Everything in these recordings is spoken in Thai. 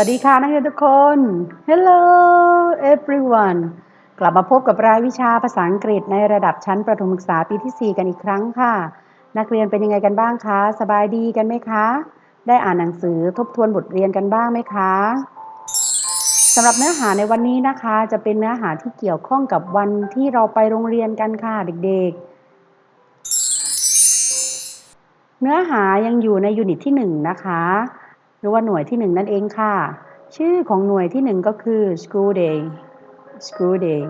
วัสดีค่ะนักเรียนทุกคน Hello everyone กลับมาพบกับรายวิชาภาษาอังกฤษในระดับชั้นประถมศึกษาปีที่ 4 กันอีกครั้งค่ะ นักเรียนเป็นยังไงกันบ้างคะ สบายดีกันไหมคะ ได้อ่านหนังสือทบทวนบทเรียนกันบ้างไหมคะสำหรับเนื้อหาในวันนี้นะคะ จะเป็นเนื้อหาที่เกี่ยวข้องกับวันที่เราไปโรงเรียนกันค่ะเด็กๆ เนื้อหายังอยู่ในยูนิตที่ 1 นะคะ รือว่าหน่วยที่1นั่นเองค่ะ ชื่อของหน่วยที่ 1 ก็คือ school day school day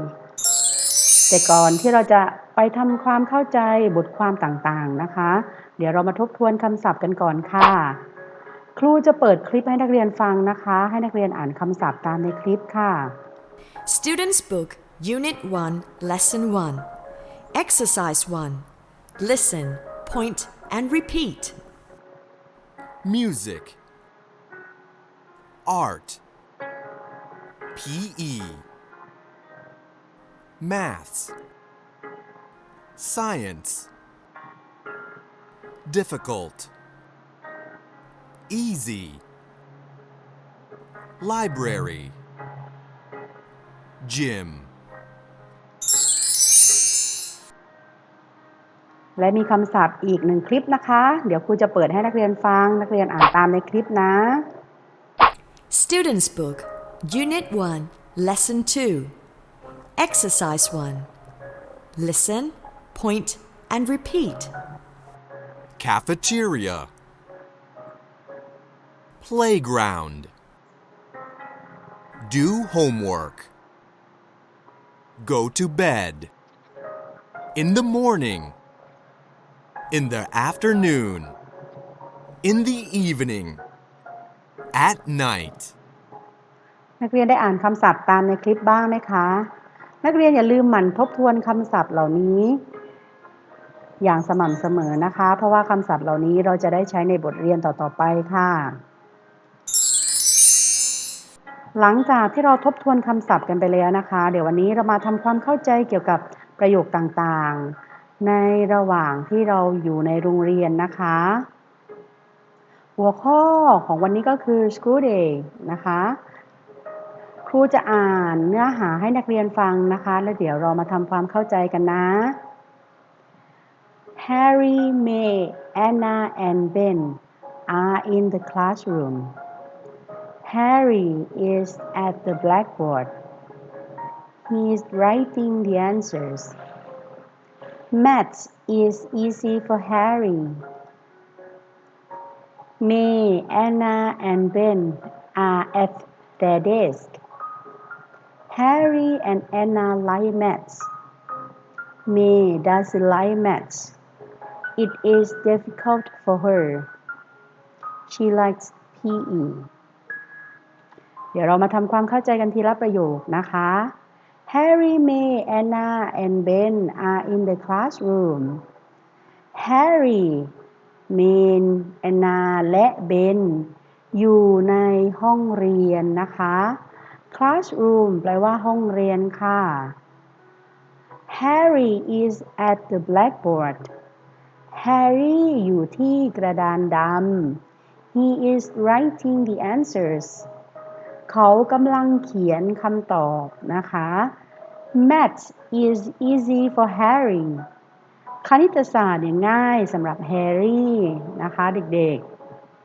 แต่ก่อนที่เราจะไปทำความเข้าใจบทความต่างๆนะคะ เดี๋ยวเรามาทบทวนคำศัพท์กันก่อนค่ะ ครูจะเปิดคลิปให้นักเรียนฟังนะคะ ให้นักเรียนอ่านคำศัพท์ตามในคลิปค่ะ Students Book, Unit 1, Lesson 1. Exercise 1. Listen, point, and repeat. music, art, PE, maths, science, difficult, easy, library, gym. และมีคำศัพท์อีกหนึ่งคลิปนะคะ เดี๋ยวครูจะเปิดให้นักเรียนฟัง นักเรียนอ่านตามในคลิปนะ Students Book, Unit 1, Lesson 2. Exercise 1. Listen, point, and repeat. cafeteria, playground, do homework, go to bed, in the morning, in the afternoon, in the evening, at night. นักเรียนได้อ่านคำศัพท์ตามในคลิปบ้างไหมคะ นักเรียนอย่าลืมหมั่นทบทวนคำศัพท์เหล่านี้ อย่างสม่ำเสมอนะคะ เพราะว่าคำศัพท์เหล่านี้เราจะได้ใช้ในบทเรียนต่อๆไปค่ะ หลังจากที่เราทบทวนคำศัพท์กันไปแล้วนะคะ เดี๋ยววันนี้เรามาทำความเข้าใจเกี่ยวกับประโยคต่างๆ ในระหว่างที่เราอยู่ในโรงเรียนนะคะ หัวข้อของวันนี้ก็คือ school day นะคะ ครูจะอ่านเนื้อหาให้นักเรียนฟังนะคะ แล้วเดี๋ยวเรามาทำความเข้าใจกันนะ Harry, May, Anna, and Ben are in the classroom. Harry is at the blackboard. He is writing the answers. Maths is easy for Harry. May, Anna, and Ben are at their desk. Harry and Anna like maths. May doesn't like maths. It is difficult for her. She likes PE. เดี๋ยวเรามาทำความเข้าใจกันทีละประโยคนะคะ Harry, May, Anna, and Ben are in the classroom. Harry, May, Anna และ Ben อยู่ในห้องเรียนนะคะ classroom แปลว่าห้องเรียนค่ะ Harry is at the blackboard Harry อยู่ที่กระดานดำ He is writing the answers เขากำลังเขียนคำตอบนะคะ Math is easy for Harry คณิตศาสตร์เนี่ยง่ายสำหรับแฮร์รี่นะคะเด็ก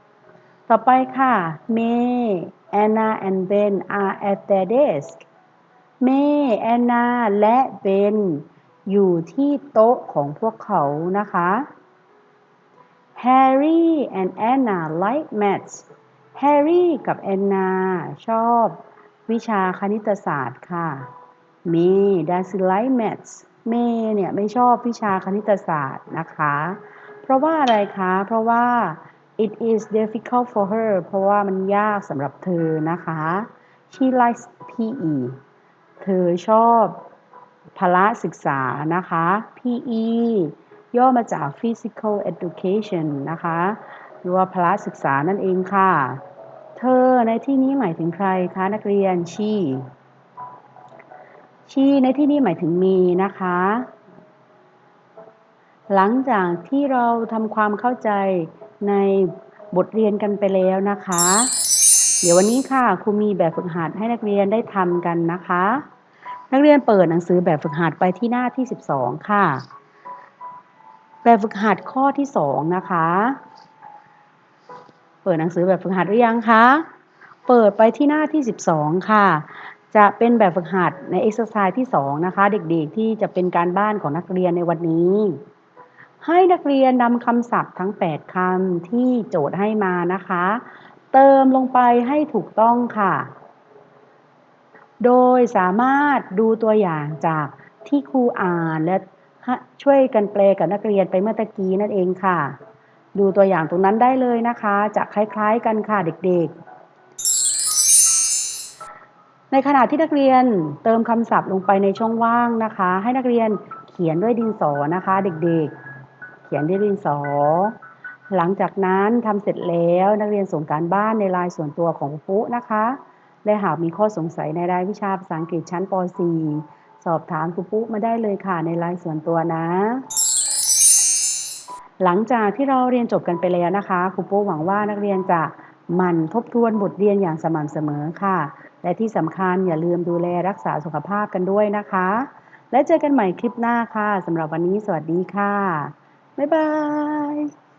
ๆ ต่อไปค่ะเมย์แอนนาแอนเบนอาร์แอตเตเดสเมย์แอนนาและเบนอยู่ที่โต๊ะของพวกเขานะคะ Harry and Anna like maths Harry กับแอนนาชอบวิชาคณิตศาสตร์ค่ะ May does like maths May เนี่ยไม่ชอบวิชาคณิตศาสตร์นะคะ เพราะว่าอะไรคะ เพราะว่า it is difficult for her เพราะว่ามันยากสำหรับเธอนะคะ she likes PE เธอชอบพละศึกษานะคะ PE ย่อมาจาก physical education นะคะ หรือว่าพละศึกษานั่นเองค่ะ เธอในที่นี้หมายถึงใครคะนักเรียน she she ในที่นี้หมายถึงมีนะคะ หลังจากที่เราทำความเข้าใจในบทเรียนกันไปแล้วนะคะ เดี๋ยววันนี้ค่ะครูมีแบบฝึกหัดให้นักเรียนได้ทำกันนะคะ นักเรียนเปิดหนังสือแบบฝึกหัดไปที่หน้าที่ 12 ค่ะ แบบฝึกหัดข้อที่ 2 นะคะ เปิดหนังสือแบบฝึกหัดหรือยังคะเปิดไปที่หน้าที่ 12 ค่ะ จะเป็นแบบฝึกหัดในเอ็กซ์ไซส์ที่ 2 นะคะ เด็กๆที่จะเป็นการบ้านของนักเรียนในวันนี้ ให้นักเรียนนำคำศัพท์ทั้ง 8คำที่โจทย์ให้มานะคะ เติมลงไปให้ถูกต้องค่ะ โดยสามารถดูตัวอย่างจากที่ครูอ่านและช่วยกันแปลกับนักเรียนไปเมื่อตะกี้นั่นเองค่ะ ดูตัวอย่างตรงนั้นได้เลยนะคะ จะคล้ายๆกันค่ะเด็กๆ ในขณะที่นักเรียนเติมคำศัพท์ลงไปในช่องว่างนะคะ ให้นักเรียนเขียนด้วยดินสอนะคะ เด็กๆ เขียนด้วยดินสอ หลังจากนั้นทำเสร็จแล้วนักเรียนส่งการบ้านในลน์ส่วนตัวของปุ๊นะคะ และหากมีข้อสงสัยในรายวิชาภาษาอังกฤษชั้นป .4 สอบถามครูปุ๊มาได้เลยค่ะในลน์ส่วนตัวนะ หลังจากที่เราเรียนจบกันไปแล้วนะคะครูปุ๊หวังว่านักเรียนจะหมั่นทบทวนบทเรียนอย่างสม่ำเสมอค่ะ และที่สำคัญอย่าลืมดูแลรักษาสุขภาพกันด้วยนะคะ และเจอกันใหม่คลิปหน้าค่ะสำหรับวันนี้สวัสดีค่ะ บ๊ายบาย